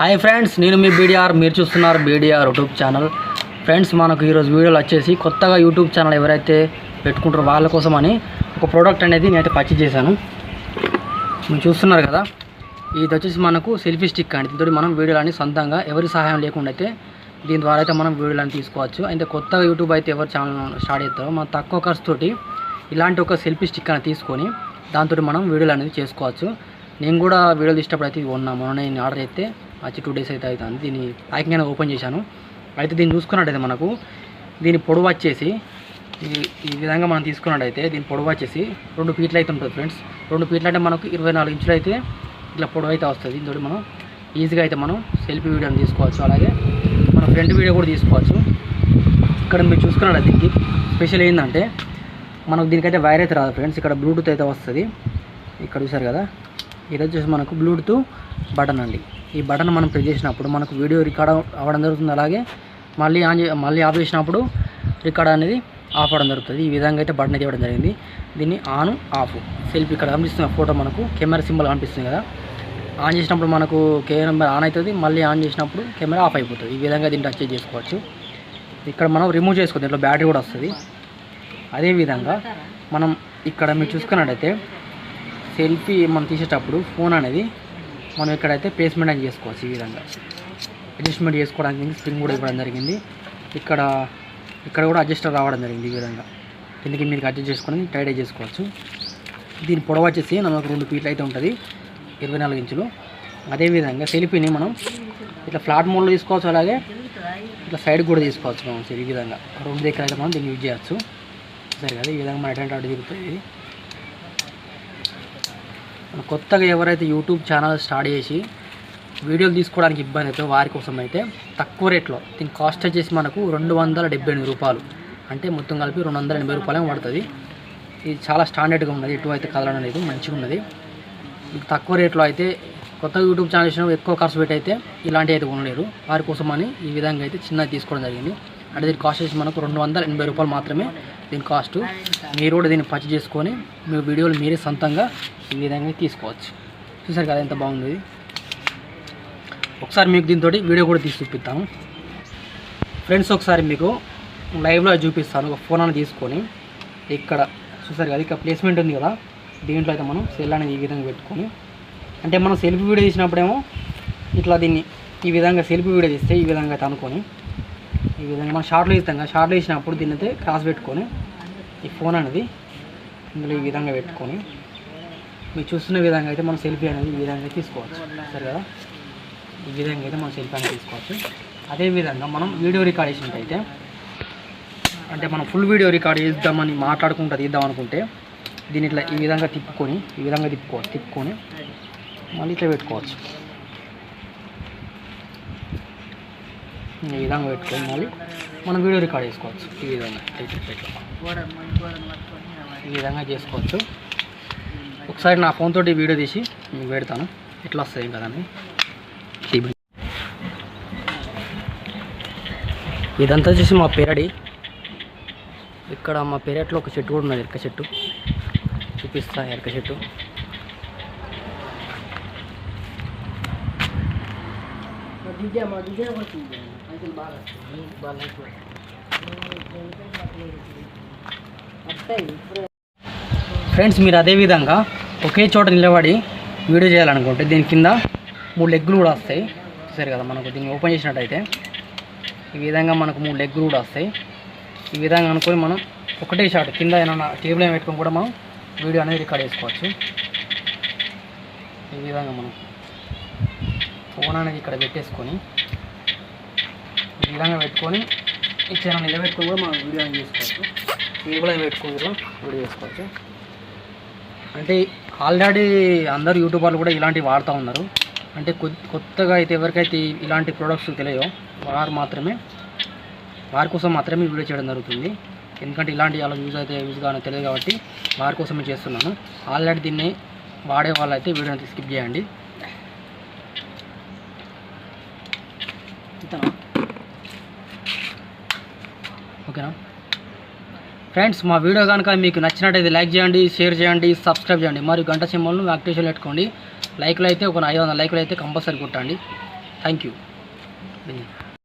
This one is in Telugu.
హాయ్ ఫ్రెండ్స్ నేను మీ బీడీఆర్ మీరు చూస్తున్నారు బీడీఆర్ యూట్యూబ్ ఛానల్. ఫ్రెండ్స్ మనకు ఈరోజు వీడియోలు వచ్చేసి కొత్తగా యూట్యూబ్ ఛానల్ ఎవరైతే పెట్టుకుంటారో వాళ్ళ కోసం అని ఒక ప్రోడక్ట్ అనేది నేనైతే పర్చేజ్ చేశాను. మీరు చూస్తున్నారు కదా ఇది వచ్చేసి మనకు సెల్ఫీ స్టిక్ అండి. దీంతో మనం వీడియోలని సొంతంగా ఎవరి సహాయం లేకుండా అయితే దీని ద్వారా అయితే మనం వీడియోలను తీసుకోవచ్చు. అయితే కొత్తగా యూట్యూబ్ అయితే ఎవరు ఛానల్ స్టార్ట్ చేస్తారో మనం తక్కువ ఖర్చుతోటి ఇలాంటి ఒక సెల్ఫీ స్టిక్ అనేది తీసుకొని దాంతో మనం వీడియోలు అనేది చేసుకోవచ్చు. నేను కూడా వీడియోలు తీసేటప్పుడు అయితే ఇవి నేను ఆర్డర్ అయితే వచ్చి టూ డేస్ అయితే అవుతుంది. దీన్ని ప్యాకింగ్ అనేది ఓపెన్ చేశాను. అయితే దీన్ని చూసుకున్నట్టయితే మనకు దీని పొడవు వచ్చేసి ఈ విధంగా మనం తీసుకున్నట్టయితే దీని పొడవు వచ్చేసి రెండు ఫీట్లు అయితే ఉంటుంది ఫ్రెండ్స్. రెండు ఫీట్లు అంటే మనకు ఇరవై నాలుగు ఇంచులు అయితే ఇట్లా పొడవు అయితే వస్తుంది. దీంతో మనం ఈజీగా అయితే మనం సెల్ఫీ వీడియోని తీసుకోవచ్చు. అలాగే మన ఫ్రంట్ వీడియో కూడా తీసుకోవచ్చు. ఇక్కడ మీరు చూసుకున్నట్టు దీనికి స్పెషల్ ఏంటంటే మనకు దీనికైతే వైర్ అయితే రాదు ఫ్రెండ్స్. ఇక్కడ బ్లూటూత్ అయితే వస్తుంది. ఇక్కడ చూసారు కదా? ఇది వచ్చేసి మనకు బ్లూటూత్ బటన్ అండి. ఈ బటన్ మనం ప్రెస్ చేసినప్పుడు మనకు వీడియో రికార్డ్ అవ్వడం జరుగుతుంది. అలాగే మళ్ళీ ఆన్ మళ్ళీ ఆఫ్ చేసినప్పుడు రికార్డ్ అనేది ఆఫ్ అవ్వడం జరుగుతుంది. ఈ విధంగా అయితే బటన్ అయితే ఇవ్వడం జరిగింది. దీన్ని ఆన్ ఆఫ్. సెల్ఫీ ఇక్కడ కనిపిస్తున్న ఫోటో మనకు కెమెరా సింబల్ కనిపిస్తుంది కదా. ఆన్ చేసినప్పుడు మనకు కెమెరా ఆన్ అవుతుంది. మళ్ళీ ఆన్ చేసినప్పుడు కెమెరా ఆఫ్ అయిపోతుంది. ఈ విధంగా దీన్ని టచ్ చేసుకోవచ్చు. ఇక్కడ మనం రిమూవ్ చేసుకోవచ్చు. దీంట్లో బ్యాటరీ కూడా వస్తుంది. అదేవిధంగా మనం ఇక్కడ మీరు చూసుకున్నట్టయితే సెల్ఫీ మనం తీసేటప్పుడు ఫోన్ అనేది మనం ఇక్కడైతే ప్లేస్మెంట్ అని చేసుకోవచ్చు ఈ విధంగా. అడ్జస్ట్మెంట్ చేసుకోవడానికి స్ప్రింగ్ కూడా ఇవ్వడం జరిగింది. ఇక్కడ ఇక్కడ కూడా అడ్జస్టర్ రావడం జరిగింది ఈ విధంగా. కిందకి మీరు అడ్జస్ట్ చేసుకొని టైట్ చేసుకోవచ్చు. దీని పొడవు వచ్చేసి మనకు రెండు ఫీట్లు అయితే ఉంటుంది. ఇరవై నాలుగు ఇంచులు. అదేవిధంగా సెల్ఫీని మనం ఇట్లా ఫ్లాట్ మోడ్లో తీసుకోవచ్చు అలాగే ఇట్లా సైడ్ కూడా తీసుకోవచ్చు మనం. ఈ విధంగా. రెండు దగ్గర అయితే మనం దీన్ని యూజ్ చేయొచ్చు. సరే కదా ఈ విధంగా మన అటెంట్ అటు తిరుగుతుంది కొత్తగా ఎవరైతే యూట్యూబ్ ఛానల్ స్టార్ట్ చేసి వీడియోలు తీసుకోవడానికి ఇబ్బంది అయితే వారి కోసం అయితే తక్కువ రేట్లో దీని కాస్ట్ వచ్చేసి మనకు రెండు వందల డెబ్బై ఎనిమిది రూపాయలు. అంటే మొత్తం కలిపి రెండు వందల ఎనభై రూపాయలు పడుతుంది. ఇది చాలా స్టాండర్డ్గా ఉన్నది ఎటు అయితే కదలడం లేదు మంచిగా ఉన్నది. మీకు తక్కువ రేట్లో అయితే కొత్త యూట్యూబ్ ఛానల్ ఎక్కువ ఖర్చు పెట్టి అయితే ఇలాంటివి అయితే కొనలేరు. వారి కోసం అని ఈ విధంగా అయితే చిన్నది తీసుకోవడం జరిగింది. అంటే దీని కాస్ట్ వచ్చి మనకు రెండు వందల ఎనభై రూపాయలు మాత్రమే దీని కాస్ట్ మీరు కూడా దీన్ని పర్చేజ్ చేసుకొని మీ వీడియోలు మీరే సొంతంగా ఈ విధంగా తీసుకోవచ్చు. చూసారు కదా ఎంత బాగుంది ఒకసారి మీకు దీంతో వీడియో కూడా తీసి చూపిస్తాను ఫ్రెండ్స్ ఒకసారి మీకు లైవ్లో చూపిస్తాను. ఒక ఫోన్ అని తీసుకొని ఇక్కడ చూసారు కదా ఇక్కడ ప్లేస్మెంట్ ఉంది కదా. దీంట్లో అయితే మనం సెల్ అనేది ఈ విధంగా పెట్టుకొని అంటే మనం సెల్ఫీ వీడియో తీసినప్పుడేమో ఇట్లా దీన్ని ఈ విధంగా సెల్ఫీ వీడియో తీస్తే ఈ విధంగా అయితే అనుకొని ఈ విధంగా మనం షార్ట్లో ఇస్తాం కదా షార్ట్లో ఇచ్చినప్పుడు దీన్ని అయితే క్రాస్ పెట్టుకొని ఈ ఫోన్ అనేది ఇందులో ఈ విధంగా పెట్టుకొని మీరు చూస్తున్న విధంగా అయితే మనం సెల్ఫీ అనేది ఈ విధంగా తీసుకోవచ్చు. సరే కదా? ఈ విధంగా అయితే మనం సెల్ఫీ అనేది తీసుకోవచ్చు. అదేవిధంగా మనం వీడియో రికార్డ్ చేసినట్టయితే అంటే మనం ఫుల్ వీడియో రికార్డ్ చేద్దామని మాట్లాడుకుంటా తీద్దాం అనుకుంటే దీన్ని ఇట్లా ఈ విధంగా తిప్పుకొని ఈ విధంగా తిప్పుకోవచ్చు తిప్పుకొని మళ్ళీ ఇట్లా పెట్టుకోవచ్చు. ఈ విధంగా పెట్టుకొని మళ్ళీ మనం వీడియో రికార్డ్ చేసుకోవచ్చు. ఈ విధంగా ఈ విధంగా చేసుకోవచ్చు. ఒకసారి నా ఫోన్ తోటి వీడియో తీసి మీకు పెడతాను. ఎట్లా వస్తాయి కదండి ఇదంతా వచ్చేసి మా పెరడి ఇక్కడ మా పెరట్లో ఒక చెట్టు కూడా ఉన్నది ఎరక చెట్టు. చూపిస్తా ఎరక చెట్టు. ఫ్రెండ్స్ మీరు అదే విధంగా ఒకే చోట నిలబడి వీడియో చేయాలనుకుంటే దీని కింద మూడు లెగ్గులు కూడా వస్తాయి. చూసారు కదా మనకు దీన్ని ఓపెన్ చేసినట్టయితే ఈ విధంగా మనకు మూడు లెగ్గులు కూడా వస్తాయి. ఈ విధంగా అనుకొని మనం ఒకటే షాట్ కింద ఏమైనా టేబుల్ ఏమైనా పెట్టుకొని కూడా మనం వీడియో అనేది రికార్డ్ చేసుకోవచ్చు. ఈ విధంగా మనం ఫోన్ అనేది ఇక్కడ పెట్టేసుకొని ఈ విధంగా పెట్టుకొని ఈ ఛానల్ నిలబెట్టుకొని కూడా మనం వీడియో అనేది చేసుకోవచ్చు. టేబుల్ పెట్టుకొని కూడా వీడియో చేసుకోవచ్చు. అంటే ఆల్రెడీ అందరు యూట్యూబర్లు కూడా ఇలాంటివి వాడుతూ ఉన్నారు. అంటే కొత్తగా అయితే ఎవరికైతే ఇలాంటి ప్రోడక్ట్స్ తెలియో వారు మాత్రమే వారి కోసం మాత్రమే వీడియో చేయడం జరుగుతుంది. ఎందుకంటే ఇలాంటి అలా యూజ్ అయితే యూజ్ కానీ తెలియదు కాబట్టి వారి కోసమే చేస్తున్నాను. ఆల్రెడీ దీన్ని వాడే వాళ్ళైతే వీడియోని స్కిప్ చేయండి. ఇంతనా? ఓకేనా? ఫ్రెండ్స్ మా వీడియో కనుక మీకు నచ్చినట్టయితే లైక్ చేయండి షేర్ చేయండి సబ్స్క్రైబ్ చేయండి. మరియు గంట సింబల్ను యాక్టివేషన్ పెట్టుకోండి. లైక్లు అయితే ఒక ఐదు వందల లైక్లు అయితే కంపల్సరీ కొట్టండి. Thank you.